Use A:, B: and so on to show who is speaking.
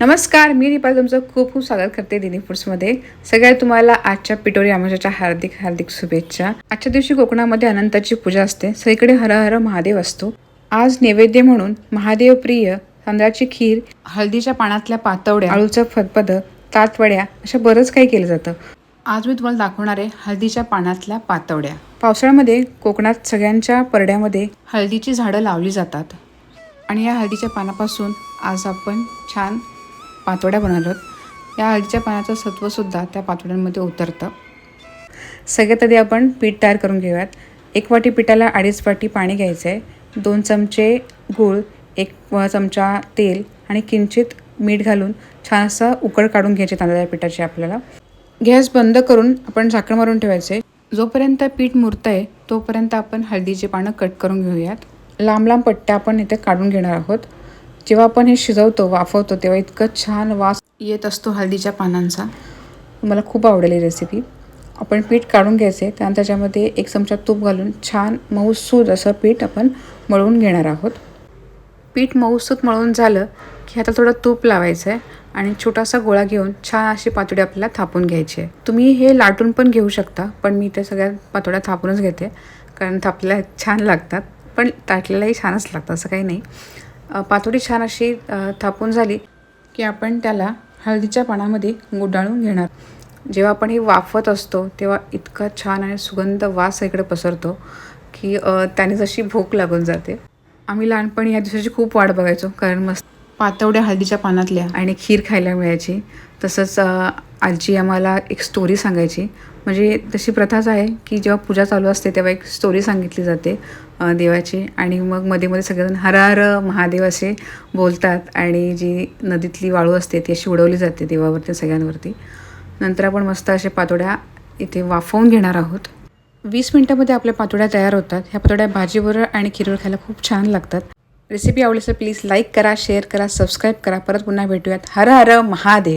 A: नमस्कार मी रिपाल तुमचं खूप खूप स्वागत करते दिनी फूड्समध्ये सगळ्यात तुम्हाला आजच्या पिटोरी अमावस्याच्या हार्दिक हार्दिक शुभेच्छा. आजच्या दिवशी कोकणामध्ये अनंताची पूजा असते. सगळीकडे हर हर महादेव असतो. आज नैवेद्य म्हणून महादेव प्रिय तांदळाची खीर हळदीच्या पानातल्या पातवड्या आळूचं फतपद तातवड्या अशा बरंच काही केलं जातं. आज मी तुम्हाला दाखवणार आहे हळदीच्या पानातल्या पातवड्या. पावसाळ्यामध्ये कोकणात सगळ्यांच्या परड्यामध्ये हळदीची झाडं लावली जातात. आणि या हळदीच्या पानापासून आज आपण छान पातोड्या बनवल्यात. या हळदीच्या पानाचं सत्वसुद्धा त्या पातोड्यांमध्ये उतरतं. सगळ्यात आधी आपण पीठ तयार करून घेऊयात. एक वाटी पिठाला अडीच वाटी पाणी घ्यायचं आहे दोन चमचे गूळ एक चमचा तेल आणि किंचित मीठ घालून छान असं उकळ काढून घ्यायचे तांदळाच्या पिठाची आपल्याला. गॅस बंद करून आपण झाकण मारून ठेवायचे. जोपर्यंत पीठ मुरत आहे तोपर्यंत आपण हळदीची पानं कट करून घेऊयात. लांब लांब पट्ट्या आपण इथे काढून घेणार आहोत. जेव्हा आपण हे शिजवतो वाफवतो तेव्हा इतकं छान वास येत असतो हळदीच्या पानांचा. मला खूप आवडेल ही रेसिपी आपण पीठ काढून घ्यायचे त्यानंतर त्याच्यामध्ये एक चमचा तूप घालून छान मऊसूद असं पीठ आपण मळून घेणार आहोत. पीठ मऊसूत मळून झालं की आता थोडं तूप लावायचं आहे आणि छोटासा गोळा घेऊन छान अशी पातोडी आपल्याला थापून घ्यायची. आहे तुम्ही हे लाटून पण घेऊ शकता पण मी त्या सगळ्या पातोड्या थापूनच घेते कारण थापल्या छान लागतात पण ताटलेलाही छानच लागतं असं काही नाही. पातोडी छान अशी थापून झाली की आपण त्याला हळदीच्या पानामध्ये गुंडाळून घेणार. जेव्हा आपण हे वाफवत असतो तेव्हा इतका छान आणि सुगंध वास इकडे पसरतो की त्याने जशी भूक लागून जाते. आम्ही लहानपणी या दिवसाची खूप वाट बघायचो कारण मस्त पातवड्या हळदीच्या पानातल्या आणि खीर खायला मिळायची. तसंच आजी आम्हाला एक स्टोरी सांगायची. म्हणजे तशी प्रथाच आहे की जेव्हा पूजा चालू असते तेव्हा एक स्टोरी सांगितली जाते देवाची. आणि मग मध्ये मध्ये सगळेजण हर हर महादेव असे बोलतात आणि जी नदीतली वाळू असते ती अशी उडवली जाते देवावरती सगळ्यांवरती. नंतर आपण मस्त अशा पातोड्या इथे वाफवून घेणार आहोत. वीस मिनटामध्ये आपल्या पातोड्या तयार होतात. ह्या पातोड्या भाजीबरोबर आणि खीरवर खायला खूप छान लागतात. रेसिपी आवडली तर प्लीज लाईक करा शेअर करा सबस्क्राईब करा. परत पुन्हा भेटूयात. हर हर महादेव.